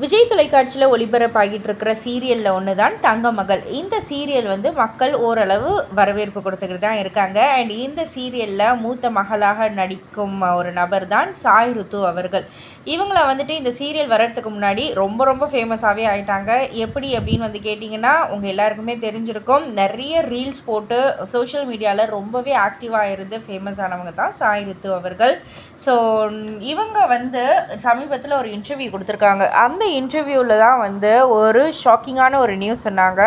விஜய் தொலைக்காட்சியில் ஒளிபரப்பாகிட்டு இருக்கிற சீரியலில் ஒன்று தான் தங்க மகள் இந்த சீரியல் வந்து மக்கள் ஓரளவு வரவேற்பு கொடுத்துக்கிட்டு தான் இருக்காங்க. அண்ட் இந்த சீரியலில் மூத்த மகளாக நடிக்கும் ஒரு நபர் தான் சாய் ருத்து அவர்கள். இவங்கள வந்துட்டு இந்த சீரியல் வர்றதுக்கு முன்னாடி ரொம்ப ரொம்ப ஃபேமஸாகவே ஆயிட்டாங்க. எப்படி அப்படின்னு வந்து கேட்டிங்கன்னா உங்கள் எல்லாருக்குமே தெரிஞ்சிருக்கும். நிறைய ரீல்ஸ் போட்டு சோஷியல் மீடியாவில் ரொம்பவே ஆக்டிவாக இருந்து ஃபேமஸ் ஆனவங்க தான் சாய் ருத்து அவர்கள். ஸோ இவங்க வந்து சமீபத்தில் ஒரு இன்டர்வியூ கொடுத்துருக்காங்க. அந்த இன்டர்வியூவில் தான் வந்து ஒரு ஷாக்கிங்கான ஒரு நியூஸ் சொன்னாங்க.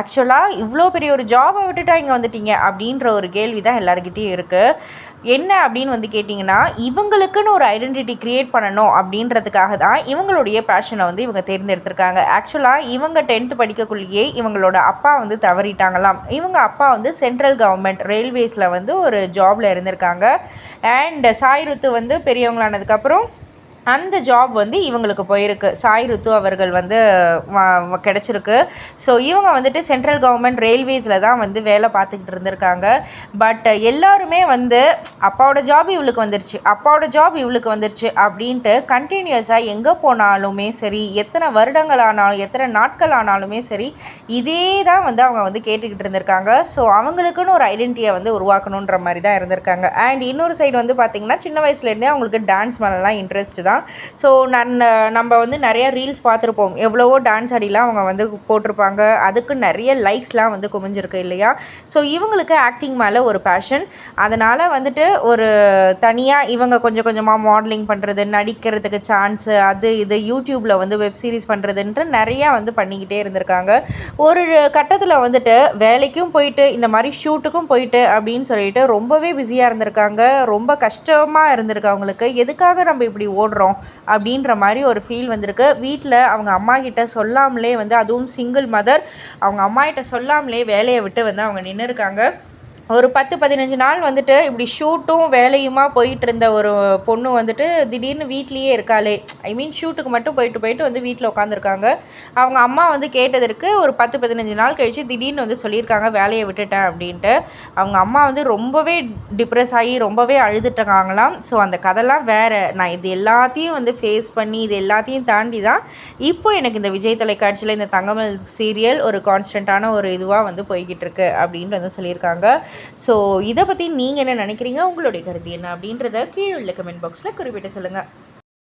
ஆக்சுவலாக இவ்வளோ பெரிய ஒரு ஜாபை விட்டுட்டா இங்கே வந்துட்டீங்க அப்படின்ற ஒரு கேள்வி தான் எல்லாருக்கிட்டேயும் இருக்குது என்ன அப்படின்னு வந்து கேட்டிங்கன்னா இவங்களுக்குன்னு ஒரு ஐடென்டிட்டி க்ரியேட் பண்ணணும் அப்படின்றதுக்காக தான் இவங்களுடைய பேஷனை வந்து இவங்க தேர்ந்தெடுத்திருக்காங்க. ஆக்சுவலாக இவங்க டென்த்து படிக்கக்குள்ளேயே இவங்களோட அப்பா வந்து தவறிட்டாங்களாம். இவங்க அப்பா வந்து சென்ட்ரல் கவர்மெண்ட் ரயில்வேஸில் வந்து ஒரு ஜாபில் இருந்திருக்காங்க. அண்ட் சாய்ருத்து வந்து பெரியவங்களானதுக்கப்புறம் அந்த ஜாப் வந்து இவங்களுக்கு போயிருக்கு. சாய் ருத்து அவர்கள் வந்து கிடச்சிருக்கு. ஸோ இவங்க வந்துட்டு சென்ட்ரல் கவர்மெண்ட் ரயில்வேஸில் தான் வந்து வேலை பார்த்துக்கிட்டு இருந்திருக்காங்க. பட் எல்லாருமே வந்து அப்பாவோட ஜாப் இவளுக்கு வந்துருச்சு. அப்பாவோட ஜாப் இவளுக்கு வந்துருச்சு அப்படின்ட்டு கண்டினியூஸாக எங்கே போனாலுமே சரி எத்தனை வருடங்கள் ஆனாலும் எத்தனை நாட்கள் ஆனாலுமே சரி இதே தான் வந்து அவங்க வந்து கேட்டுக்கிட்டு இருந்திருக்காங்க. ஸோ அவங்களுக்குன்னு ஒரு ஐடென்டிட்டியை வந்து உருவாக்கணுன்ற மாதிரி தான் இருந்திருக்காங்க. அண்ட் இன்னொரு சைடு வந்து பார்த்திங்கன்னா சின்ன வயசுலேருந்தே அவங்களுக்கு டான்ஸ் மேலாம் இன்ட்ரெஸ்ட் தான். ஸோ நான் நம்ம வந்து நிறைய ரீல்ஸ் பார்த்துருப்போம். எவ்வளவோ டான்ஸ் ஆடிலாம் அவங்க வந்து போட்டிருப்பாங்க. அதுக்கு நிறைய லைக்ஸ்லாம் வந்து குமிஞ்சிருக்கு இல்லையா? ஸோ இவங்களுக்கு ஆக்டிங் மேலே ஒரு பேஷன் அதனால் வந்துட்டு ஒரு தனியாக இவங்க கொஞ்சம் கொஞ்சமாக மாடலிங் பண்ணுறது நடிக்கிறதுக்கு சான்ஸு அது இது யூடியூப்பில் வந்து வெப் சீரிஸ் பண்ணுறதுன்ட்டு நிறையா வந்து பண்ணிக்கிட்டே இருந்திருக்காங்க. ஒரு கட்டத்தில் வந்துட்டு வேலைக்கும் போயிட்டு இந்த மாதிரி ஷூட்டுக்கும் போயிட்டு அப்படின்னு சொல்லிட்டு ரொம்பவே பிஸியாக இருந்திருக்காங்க. ரொம்ப கஷ்டமாக இருந்திருக்கு அவங்களுக்கு. எதுக்காக நம்ம இப்படி ஓடுறோம்? அப்படின்ற மாதிரி ஒரு ஃபீல் வந்திருக்கு. வீட்டில் அவங்க அம்மா கிட்ட சொல்லாமலே வந்து அதுவும் சிங்கிள் மதர் அவங்க அம்மா கிட்ட சொல்லாமலே வேலையை விட்டு வந்து அவங்க நின்று இருக்காங்க ஒரு பத்து பதினஞ்சு நாள் வந்துட்டு இப்படி ஷூட்டும் வேலையுமா போயிட்டு இருந்த ஒரு பொண்ணு வந்துட்டு திடீர்னு வீட்லேயே இருக்காளே. ஐ மீன் ஷூட்டுக்கு மட்டும் போயிட்டு போயிட்டு வந்து வீட்டில் உட்காந்துருக்காங்க அவங்க அம்மா வந்து கேட்டதற்கு ஒரு பத்து பதினஞ்சு நாள் கழித்து திடீர்னு வந்து சொல்லியிருக்காங்க வேலையை விட்டுட்டேன் அப்படின்ட்டு. அவங்க அம்மா வந்து ரொம்பவே டிப்ரெஸ் ஆகி ரொம்பவே அழுதுட்டுருக்காங்களாம் ஸோ அந்த கதைலாம் வேறு. நான் இது எல்லாத்தையும் வந்து ஃபேஸ் பண்ணி இது எல்லாத்தையும் தாண்டி தான் இப்போ எனக்கு இந்த விஜய் தொலைக்காட்சியில் இந்த தங்கமல் சீரியல் ஒரு கான்ஸ்டண்ட்டான ஒரு இதுவாக வந்து போய்கிட்டு இருக்கு அப்படின்ட்டு வந்து சொல்லியிருக்காங்க. ஸோ இதை பற்றி நீங்கள் என்ன நினைக்கிறீங்க? உங்களுடைய கருத்து என்ன? அப்படின்றத கீழே உள்ள கமெண்ட் பாக்ஸில் குறிப்பிட்டு சொல்லுங்கள்